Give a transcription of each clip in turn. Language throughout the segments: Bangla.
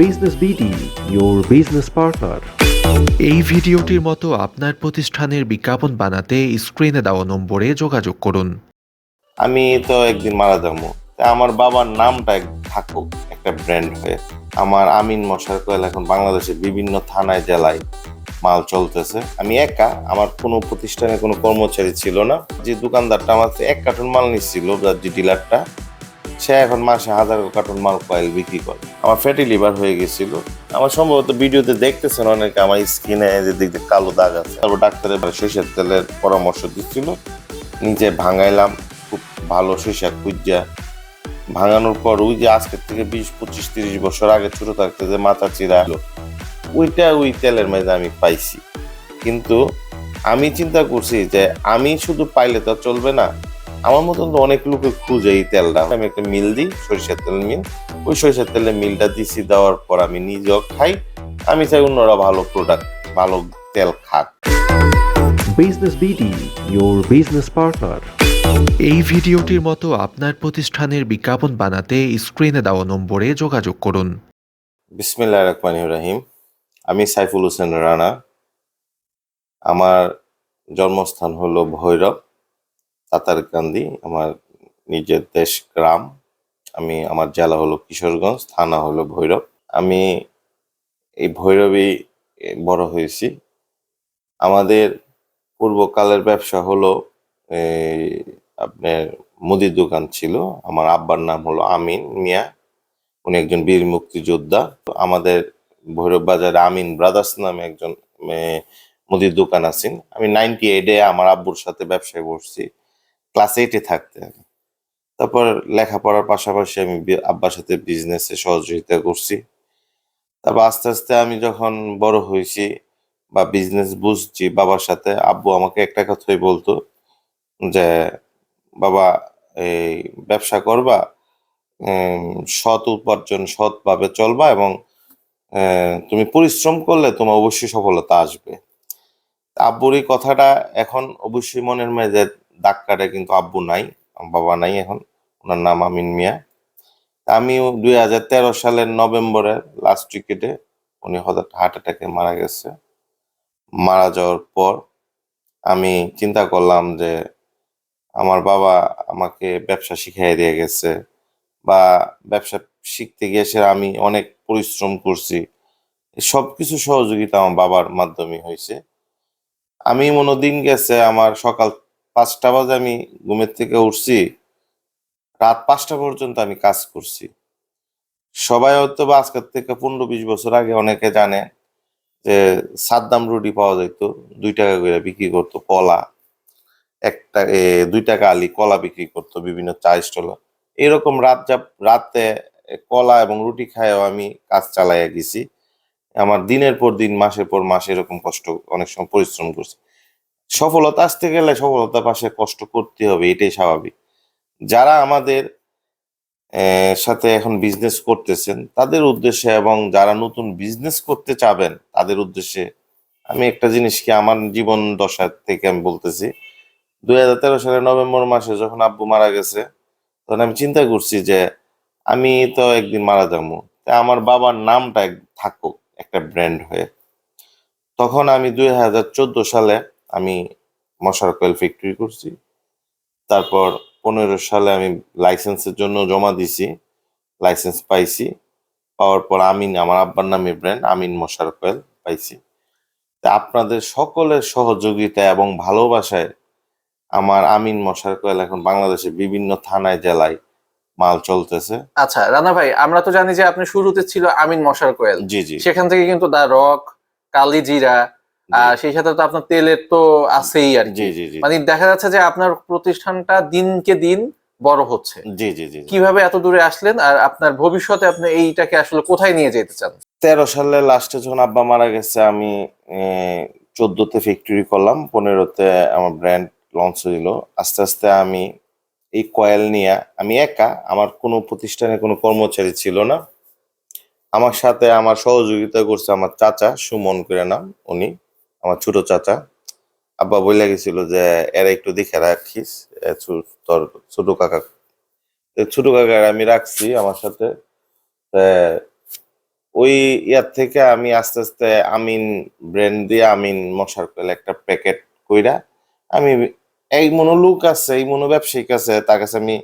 Business BD, your business partner. এই ভিডিওটির মতো আপনার প্রতিষ্ঠানের বিজ্ঞাপন বানাতে স্ক্রিনে দেওয়া নম্বরে যোগাযোগ করুন। আমি তো একদিন মারা যাব। আমার বাবার নামটা এক- থাকুক একটা ব্র্যান্ড হয়ে। আমার আমিন মশার কয়েল এখন বাংলাদেশের বিভিন্ন থানায় জেলায় মাল চলতেছে। আমি একা আমার কোনো প্রতিষ্ঠানে কোনো কর্মচারী ছিল না। যে দোকানদারটা আমার এক কার্টন মাল নিচ্ছিল যে ডিলারটা সে এখন মাসে হাজার কার্টন মাল কয়েল বিক্রি করে। আমার ফ্যাটি লিভার হয়ে গেছিল। আমার সম্ভবত ভিডিওতে দেখতেছেন অনেকে আমার স্কিনে যে দিক দিয়ে কালো দাগ আছে। তারপর ডাক্তারের সরিষার তেলের পরামর্শ দিচ্ছিল। নিজে ভাঙাইলাম, খুব ভালো সরিষা খুঁজা। ভাঙানোর পর ওই যে আজকের থেকে বিশ, পঁচিশ, তিরিশ বছর আগে ছোট থাকতে যে মাথা চিরা ওইটা ওই তেলের মেঝে আমি পাইছি। কিন্তু আমি চিন্তা করছি যে আমি শুধু পাইলে তো চলবে না আমার মতন তো অনেক লোকে খুঁজে এই তেলটা। আমি একটা মিল দিই সরিষার তেল মিল। ওই সরিষার তেলের মিলটা দিছি দেওয়ার পর আমি নিজেও খাই। আমি চাই অন্যরা ভালো প্রোডাক্ট ভালো তেল খাক। Business BD, your business partner. এই ভিডিওটির মতো আপনার প্রতিষ্ঠানের বিজ্ঞাপন বানাতে স্ক্রিনে দেওয়া নম্বরে যোগাযোগ করুন। বিসমিল্লাহ রহমান রাহিম। আমি সাইফুল হোসেন রানা। আমার জন্মস্থান হলো ভৈরব। তাতারকান্দি আমার নিজের দেশ গ্রাম। আমি, আমার জেলা হলো কিশোরগঞ্জ, থানা হলো ভৈরব। আমি এই ভৈরবেই বড় হয়েছি। আমাদের পূর্বকালের ব্যবসা হলো আপনার মুদির দোকান ছিল। আমার আব্বার নাম হলো আমিন মিয়া। উনি একজন বীর মুক্তিযোদ্ধা। আমাদের ভৈরব বাজারে আমিন ব্রাদার্স নামে একজন মুদির দোকান আছেন। আমি নাইনটি এইটে আমার আব্বুর সাথে ব্যবসায় বসছি। ক্লাস এইটে থাকতে তারপর লেখাপড়ার পাশাপাশি আমি আব্বার সাথে বিজনেসে সহযোগিতা করছি। তারপর আস্তে আস্তে আমি যখন বড় হয়েছি বা বিজনেস বুঝছি বাবার সাথে, আব্বু আমাকে একটা কথাই বলতো যে, বাবা, এই ব্যবসা করবা সৎ উপার্জন সৎভাবে চলবা এবং তুমি পরিশ্রম করলে তোমার অবশ্যই সফলতা আসবে। আব্বুর এই কথাটা এখন অবশ্যই মনের মেঝে দাগ কাটে কিন্তু আব্বু নাই, বাবা নাই এখন, ওনার নাম আমিন মিয়া। আমি দুই হাজার তেরো সালের নভেম্বরের লাস্ট উইকেটে উনি হঠাৎ হার্ট অ্যাটাকে মারা গেছে। মারা যাওয়ার পর আমি চিন্তা করলাম যে আমার বাবা আমাকে ব্যবসা শিখাই দিয়ে গেছে বা ব্যবসা শিখতে গিয়ে সে আমি অনেক পরিশ্রম করছি। সব কিছু সহযোগিতা আমার বাবার মাধ্যমে হয়েছে। আমি মনে দিন গেছে, আমার সকাল পাঁচটা বাজে আমি ঘুমের থেকে উঠছি, রাত পাঁচটা পর্যন্ত আমি কাজ করছি। সবাই হয়তো বা আজকের থেকে পনেরো বিশ বছর আগে অনেকে জানে যে সাদ্দাম রুটি পাওয়া যেত দুই টাকা করে বিক্রি করতো কলা, একটা দুই টাকা আলি কলা বিক্রি করতো বিভিন্ন চা স্টল। এরকম রাত যা রাতে কলা এবং রুটি খায়ও আমি কাজ চালাইয়া গেছি। আমার দিনের পর দিন, মাসের পর মাস এরকম কষ্ট, অনেক সময় পরিশ্রম করছি। সফলতা আসতে গেলে সফলতার পাশে কষ্ট করতে হবে, এটাই স্বাভাবিক। যারা আমাদের সাথে এখন বিজনেস করতেছেন, তাদের উদ্দেশ্যে এবং যারা নতুন বিজনেস করতে চাবেন, তাদের উদ্দেশ্যে আমি একটা জিনিসকে আমার জীবন দশা থেকে আমি বলতেছি। দুই হাজার তেরো সালের নভেম্বর মাসে যখন আব্বু মারা গেছে, তখন আমি চিন্তা করছি যে আমি তো একদিন মারা যাব। তা আমার বাবার নামটা থাকুক, একটা ব্র্যান্ড হয়ে। তখন আমি দুই হাজার চোদ্দ সালে আমি মশার কয়েল ফ্যাক্টরি করছি। তারপর পনেরো সালে আমি লাইসেন্সের জন্য জমা দিছি লাইসেন্স পাইছি। পাওয়ার পর আমিন আমার আব্বার নামে ব্র্যান্ড আমিন মশার কয়েল পাইছি। তা আপনাদের সকলের সহযোগিতা এবং ভালোবাসায় আমার আমিন মশার কয়েল এখন বাংলাদেশের বিভিন্ন থানায় জেলায় মাল চলতেছে। আচ্ছা রানা ভাই আমরা তো জানি যে আপনি শুরুতে ছিল আমিন মশার কোয়েল। জি জি। সেখান থেকে কিন্তু দা রক কালি জিরা আর সেই সাথে তো আপনার তেলের তো আছেই আর জি জি মানে দেখা যাচ্ছে যে আপনার প্রতিষ্ঠানটা দিনকে দিন বড় হচ্ছে। জি জি জি জি। কীভাবে এত দূরে আসলেন আর আপনার ভবিষ্যতে আপনি এইটাকে আসলে কোথায় নিয়ে যেতে চান? তেরো সালে লাস্টে যখন আব্বা মারা গেছে আমি চোদ্দতে ফ্যাক্টরি করলাম পনেরোতে আমার ব্র্যান্ড লঞ্চ হইল। আস্তে আস্তে আমি এই কয়েল নিয়ে আমি একা আমার কোনো প্রতিষ্ঠানে কোনো কর্মচারী ছিল না। আমার সাথে আমার সহযোগিতা করছে আমার চাচা সুমন করে নাম উনি। আমার ছোট চাচা। আব্বা বলে গেছিল যে, এরা একটু দেখে রাখিস তোর ছোট কাকা। ছোট কাকার আমি রাখছি আমার সাথে। ওই ইয়ার থেকে আমি আস্তে আস্তে আমিন ব্র্যান্ড দিয়ে আমিন মশার কয়েল একটা প্যাকেট কইরা আমি এই মনো লোক আছে, এই মনো ব্যবসায়িক আছে, তার কাছে আমি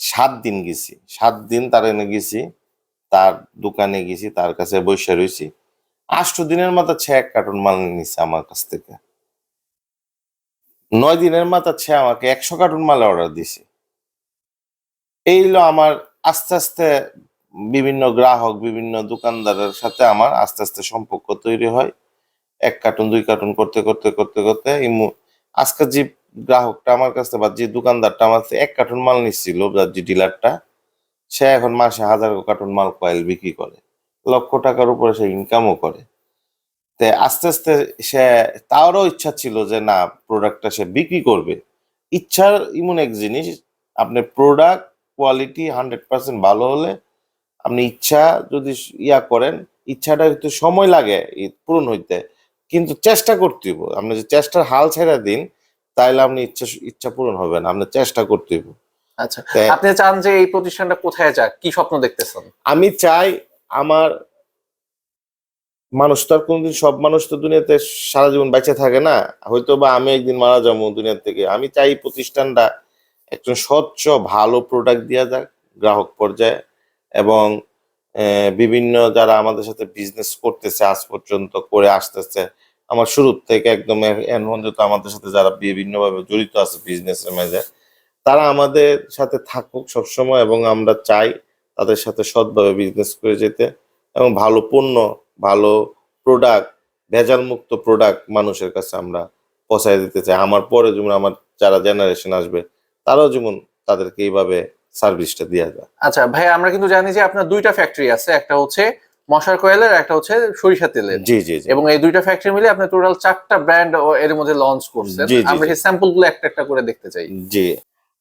সাত দিন গেছি। সাত দিন তার এনে গেছি, তার দোকানে গেছি, তার কাছে বসে রয়েছি আষ্ট দিনের মাথা ছে এক কার্টন মাল নিছে আমার কাছ থেকে। নয় দিনের মাথা ছে আমাকে একশো কার্টন মাল অর্ডার দিছে। এই হলো আমার আস্তে আস্তে বিভিন্ন গ্রাহক, বিভিন্ন দোকানদারের সাথে আমার আস্তে আস্তে সম্পর্ক তৈরি হয়। এক কার্টুন, দুই কার্টুন করতে করতে করতে করতে আজকে যে গ্রাহকটা আমার কাছে বা যে দোকানদারটা আমার কাছে এক কার্টুন মাল নিচ্ছিল যে ডিলারটা সে এখন মাসে হাজার কার্টুন মাল কয়েল বিক্রি করে। লক্ষ টাকার উপরে সে ইনকামও করে। তে আস্তে আস্তে সে তারও ইচ্ছা ছিল যে না প্রোডাক্টটা সে বিক্রি করবে। ইচ্ছার ইমন এক জিনিস আপনি প্রোডাক্ট কোয়ালিটি হান্ড্রেড পার্সেন্ট ভালো হলে আপনি ইচ্ছা যদি ইয়া করেন ইচ্ছাটা একটু সময় লাগে পূরণ হইতে কিন্তু চেষ্টা করতে হইব। আপনি যে চেষ্টার হাল ছেড়ে দিন তাইলে আপনি ইচ্ছা ইচ্ছা পূরণ হবে না আপনি চেষ্টা করতে হইব। আচ্ছা আপনি চান যে এই প্রতিষ্ঠানটা কোথায় যাক কি স্বপ্ন দেখতেছেন? আমি চাই আমার মানুষ তো আর কোনদিন, সব মানুষ তো দুনিয়াতে সারা জীবন বেঁচে থাকে না। হয়তো বা আমি একদিন মারা যাব দুনিয়া থেকে। আমি চাই প্রতিষ্ঠানটা একজন স্বচ্ছ, ভালো প্রোডাক্ট দেওয়া যাক গ্রাহক পর্যায়ে এবং বিভিন্ন যারা আমাদের সাথে বিজনেস করতেছে আজ পর্যন্ত করে আসতেছে। আমার শুরু থেকে একদম আমাদের সাথে যারা বিভিন্নভাবে জড়িত আছে বিজনেসের মাঝে, তারা আমাদের সাথে থাকুক সবসময় এবং আমরা চাই তাদের সাথে সৎভাবে বিজনেস করে যেতে এবং ভালো পণ্য ভালো প্রোডাক্ট ভেজাল মুক্ত প্রোডাক্ট মানুষের কাছে আমরা পৌঁছায় দিতে চাই। আমার পরে যেমন আমার যারা জেনারেশন আসবে তারাও যেমন তাদেরকে এইভাবে সার্ভিসটা দেওয়া যায়। আচ্ছা ভাই আমরা কিন্তু জানি যে আপনার দুইটা ফ্যাক্টরি আছে একটা হচ্ছে মশার কয়েলের একটা হচ্ছে সরিষা তেলের। জি জি জি। এবং এই দুইটা ফ্যাক্টরি মিলে আপনি টোটাল চারটা ব্র্যান্ড এর মধ্যে লঞ্চ করছেন। আমরা। সেই স্যাম্পলগুলো একটা একটা করে দেখতে চাই। জি।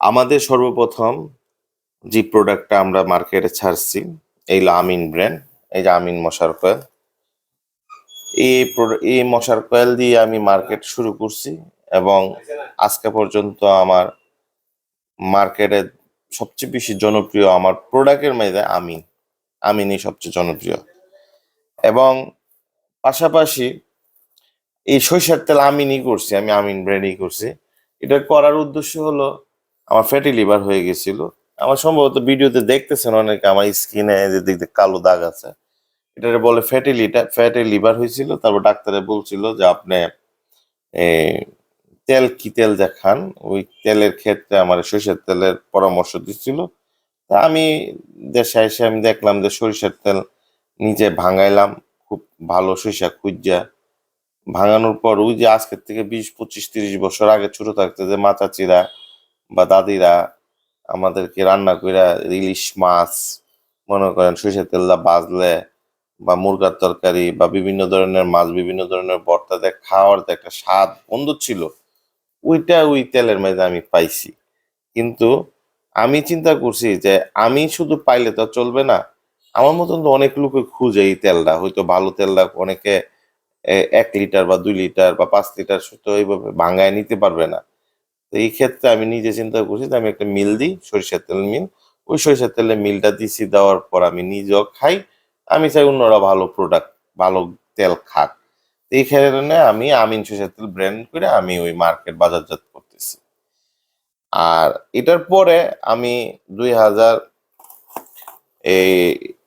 আমাদের সর্বপ্রথম যে প্রোডাক্টটা আমরা মার্কেটে ছাড়ছি, এই আমিন ব্র্যান্ড এই যে আমিন মশার কয়েল এই এই মশার কয়েল দিয়ে আমি মার্কেট শুরু করছি এবং আজকে পর্যন্ত আমার মার্কেটে সবচেয়ে বেশি জনপ্রিয় আমার প্রোডাক্টের মধ্যে আমিন আমিনই সবচেয়ে জনপ্রিয়। এবং পাশাপাশি এই সরিষার তেল আমিনই করছি, আমি আমিন ব্র্যান্ডই করছি। এটা করার উদ্দেশ্য হলো আমার ফ্যাটি লিভার হয়ে গেছিল আমার সম্ভবত ভিডিওতে দেখতেছেন অনেকে আমার স্কিনে দিয়ে কালো দাগ আছে। এটারে বলে ফ্যাটি লিটার ফ্যাটি লিভার হয়েছিল তারপর ডাক্তারে বলছিল যে আপনি তেল কি তেল যা খান, ওই তেলের ক্ষেত্রে আমার সরিষার তেলের পরামর্শ দিচ্ছিল তা আমি দেশে এসে আমি দেখলাম যে সরিষার তেল নিজে ভাঙাইলাম, খুব ভালো সরিষা খুঁজা। ভাঙানোর পর ওই যে আজকের থেকে বিশ, পঁচিশ, তিরিশ বছর আগে ছোট থাকতে যে মা চাচিরা বা দাদিরা আমাদেরকে রান্না কইরা ইলিশ মাছ, মনে করেন সরিষার তেল দা বাজলে বা মুরগার তরকারি বা বিভিন্ন ধরনের মাছ, বিভিন্ন ধরনের ভর্তা দিয়ে খাওয়ার যে একটা স্বাদ বন্ধু ছিল, ওইটা ওই তেলের মধ্যে আমি পাইছি। কিন্তু আমি চিন্তা করছি যে আমি শুধু পাইলে তো চলবে না, আমার মতন তো অনেক লোকে খুঁজে এই তেলটা, হয়তো ভালো তেলটা অনেকে এক লিটার বা দুই লিটার বা পাঁচ লিটার তো এইভাবে ভাঙায় নিতে পারবে না। তো এই ক্ষেত্রে আমি নিজে চিন্তা করছি আমি একটা মিল দিই, সরিষার তেল মিল। ওই সরিষার তেলের মিলটা দিছি, দেওয়ার পর আমি নিজেও খাই। আমি চাই অন্যরা ভালো প্রোডাক্ট ভালো তেল খাক। এই কারণে আমি আমিন সরিষার তেল ব্র্যান্ড করে আমি ওই মার্কেট বাজারজাত করতেছি। আর এটার পরে আমি দুই হাজার এই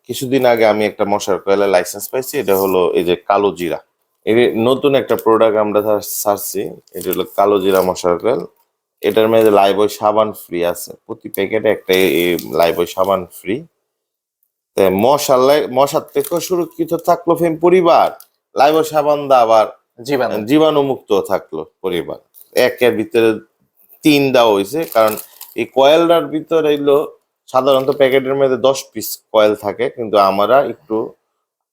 কিছুদিন আগে আমি একটা মশার কয়েলের লাইসেন্স পাইছি, এটা হলো এই যে কালো জিরা। এই নতুন একটা প্রোডাক্ট আমরা ছাড়ছি এটা হলো কালো জিরা মশার কয়েল। এটার মধ্যে লাইবয় সাবান ফ্রি আছে। প্রতি প্যাকেটে একটা লাইবয় সাবান ফ্রি মশার মশার থেকেও সুরক্ষিত থাকল ফেম পরিবার। লাইবয় সাবান দা আবার জীবাণু। জীবাণুমুক্ত থাকল পরিবার। একের ভিতরে তিন দেওয়া হয়েছে কারণ এই কয়েলটার ভিতরে এলো সাধারণত প্যাকেটের মধ্যে দশ পিস কয়েল থাকে কিন্তু আমরা একটু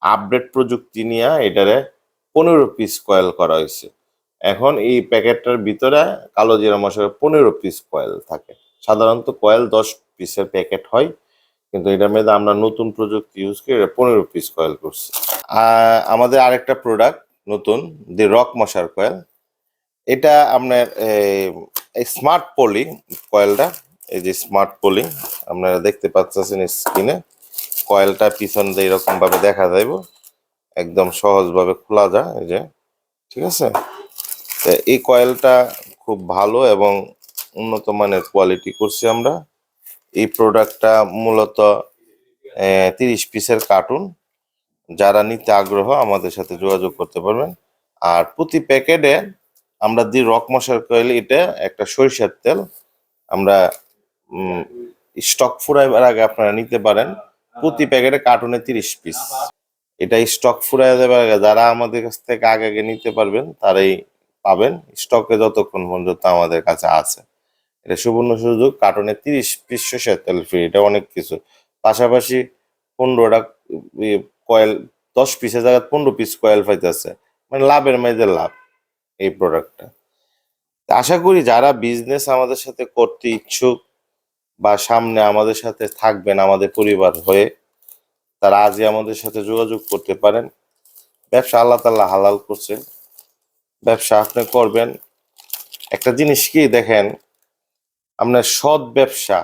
আপডেট প্রযুক্তি নিয়ে এটারে পনেরো পিস কয়েল করা হয়েছে এখন এই প্যাকেটটার ভিতরে কালো জিরা মশলার পনেরো পিস কয়েল থাকে। সাধারণত কয়েল দশ পিসের প্যাকেট হয়, কিন্তু এটার মধ্যে আমরা নতুন প্রযুক্তি ইউজ করে পনেরো পিস কয়েল করছি। আমাদের আরেকটা প্রোডাক্ট নতুন দি রক মশার কয়েল এটা আপনার স্মার্ট পলি কয়েলটা এই যে স্মার্ট পলি আপনারা দেখতে পাচ্ছেন স্ক্রিনে কয়েলটা পিছন দিয়ে এরকম ভাবে দেখা যাইব, একদম সহজভাবে খোলা যায়, এই যে, ঠিক আছে? এই কয়েলটা খুব ভালো এবং উন্নত মানের কোয়ালিটি করছি আমরা। এই প্রোডাক্টটা মূলত তিরিশ পিসের কার্টুন যারা নিতে আগ্রহ, আমাদের সাথে যোগাযোগ করতে পারবেন। আর প্রতি প্যাকেটে আমরা দিই রক মশার কয়েল এটা একটা সরিষার তেল। আমরা স্টক ফুরাইবার আগে আপনারা নিতে পারেন। প্রতি প্যাকেটে কার্টুনে তিরিশ পিস এটা স্টক ফুরাই দেবার আগে, যারা আমাদের কাছ থেকে আগে আগে নিতে পারবেন, তারাই পাবেন। স্টকে যতক্ষণ পর্যন্ত আমাদের কাছে আছে। এটা সুবর্ণ সুযোগ, কার্টুনে তিরিশ পিস সরিষার তেল ফ্রি এটা অনেক কিছু। পাশাপাশি পনেরোটা কয়েল দশ পিসের জায়গায় পনেরো পিস কয়েল পাইতেছে। মানে লাভের মেয়েদের লাভ এই প্রোডাক্টটা আশা করি যারা বিজনেস আমাদের সাথে করতে ইচ্ছুক বা সামনে আমাদের সাথে থাকবেন, আমাদের পরিবার হয়ে, তারা আজই আমাদের সাথে যোগাযোগ করতে পারেন। ব্যবসা আল্লাহ তাল্লাহ হালাল করছে। ব্যবসা আপনি করবেন। একটা জিনিস কি দেখেন, আপনার সৎ ব্যবসা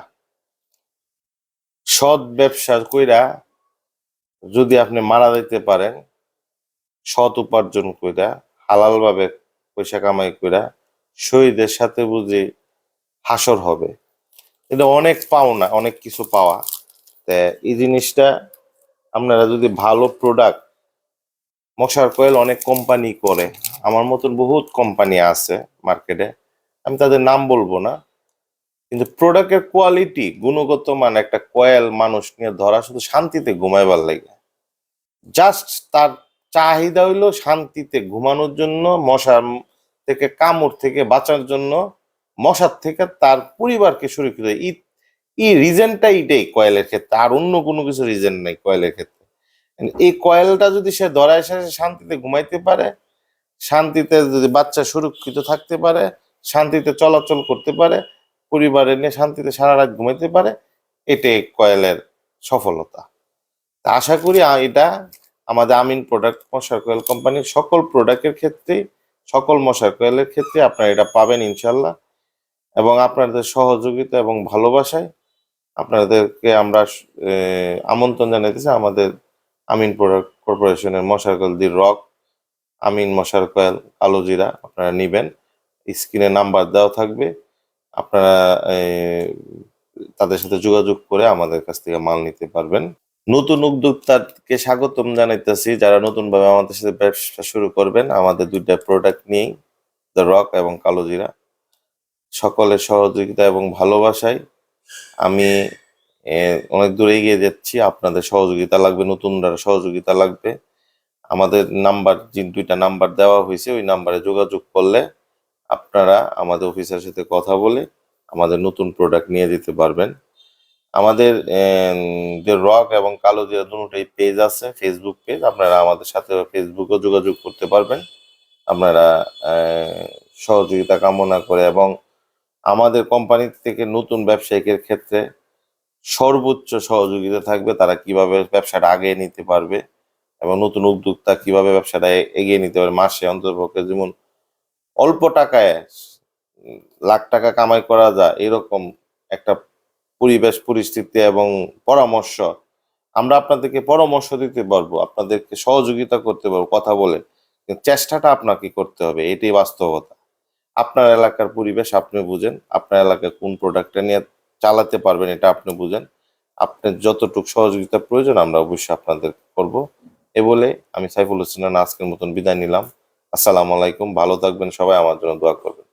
সৎ ব্যবসা কইরা যদি আপনি মারা দিতে পারেন, সৎ উপার্জন কইরা হালাল ভাবে পয়সা কামাই কইরা শহীদের সাথে বুঝি হাসর হবে। কিন্তু অনেক পাওনা, অনেক কিছু পাওয়া। তা এই জিনিসটা আপনারা যদি ভালো প্রোডাক্ট মশার কয়েল অনেক কোম্পানি করে। আমার মতন বহুত কোম্পানি আছে মার্কেটে আমি তাদের নাম বলব না। কিন্তু প্রোডাক্টের কোয়ালিটি গুণগত মান, একটা কয়েল মানুষ নিয়ে ধরা শুধু শান্তিতে ঘুমাইবার লাগে। জাস্ট তার চাহিদা হইল শান্তিতে ঘুমানোর জন্য, মশার থেকে কামড় থেকে বাঁচার জন্য, মশার থেকে তার পরিবারকে সুরক্ষিত। ই রিজনটা এইটাই কয়েলের ক্ষেত্রে। আর অন্য কোনো কিছু রিজন নেই কয়েলের ক্ষেত্রে। এই কয়েলটা যদি সে ধরায় এসে শান্তিতে ঘুমাইতে পারে, শান্তিতে যদি বাচ্চা সুরক্ষিত থাকতে পারে, শান্তিতে চলাচল করতে পারে পরিবারের নিয়ে শান্তিতে সারা রাত ঘুমাইতে পারে, এটাই কয়েলের সফলতা। তা আশা করি এটা আমাদের আমিন প্রোডাক্ট মশার কয়েল কোম্পানির সকল প্রোডাক্টের ক্ষেত্রেই, সকল মশার কয়েলের ক্ষেত্রে আপনারা এটা পাবেন ইনশাল্লাহ এবং আপনাদের সহযোগিতা এবং ভালোবাসায় আপনাদেরকে আমরা আমন্ত্রণ জানাইতেছি আমাদের আমিন প্রোডাক্ট কর্পোরেশনের মশার কয়েল দি রক আমিন মশার কয়েল কালো জিরা, আপনারা নিবেন। স্ক্রিনে নাম্বার দেওয়া থাকবে। আপনারা তাদের সাথে যোগাযোগ করে আমাদের কাছ থেকে মাল নিতে পারবেন। নতুন উদ্যোক্তাকে স্বাগতম জানাইতেছি। যারা নতুন ভাবে আমাদের সাথে ব্যবসা শুরু করবেন, আমাদের দুইটা প্রোডাক্ট নিয়েই দ্য রক এবং কালো জিরা। সকলের সহযোগিতা এবং ভালোবাসায় আমি অনেক দূরে এগিয়ে যাচ্ছি। আপনাদের সহযোগিতা লাগবে, নতুনরা সহযোগিতা লাগবে। আমাদের নাম্বার যে দুইটা নাম্বার দেওয়া হয়েছে, ওই নাম্বারে যোগাযোগ করলে আপনারা আমাদের অফিসের সাথে কথা বলে আমাদের নতুন প্রোডাক্ট নিয়ে যেতে পারবেন। আমাদের যে রক এবং কালো জিরা দুটোই পেজ আছে ফেসবুক পেজ আপনারা আমাদের সাথে ফেসবুকেও যোগাযোগ করতে পারবেন। আপনারা সহযোগিতা কামনা করে এবং আমাদের কোম্পানি থেকে নতুন ব্যবসায়িকের ক্ষেত্রে সর্বোচ্চ সহযোগিতা থাকবে, তারা কীভাবে ব্যবসাটা আগিয়ে নিতে পারবে এবং নতুন উদ্যোক্তা কীভাবে ব্যবসাটা এগিয়ে নিতে পারবে মাসে অন্ততপক্ষে যেমন অল্প টাকায় লাখ টাকা কামাই করা যায়, এরকম একটা পরিবেশ, পরিস্থিতি এবং পরামর্শ আমরা আপনাদেরকে পরামর্শ দিতে পারব, আপনাদেরকে সহযোগিতা করতে পারব, কথা বলে। চেষ্টাটা আপনাকে করতে হবে, এটাই বাস্তবতা। আপনার এলাকার পরিবেশ আপনি বুঝেন, আপনার এলাকায় কোন প্রোডাক্টটা নিয়ে চালাতে পারবেন, এটা আপনি বুঝেন। আপনার যতটুকু সহযোগিতা প্রয়োজন, আমরা অবশ্যই আপনাদের করব। এ বলে আমি সাইফুল হোসেন আজকের মতন বিদায় নিলাম। আসসালামু আলাইকুম, ভালো থাকবেন সবাই, আমার জন্য দোয়া করবেন।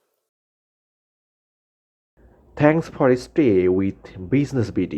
Thanks for stay with business BD.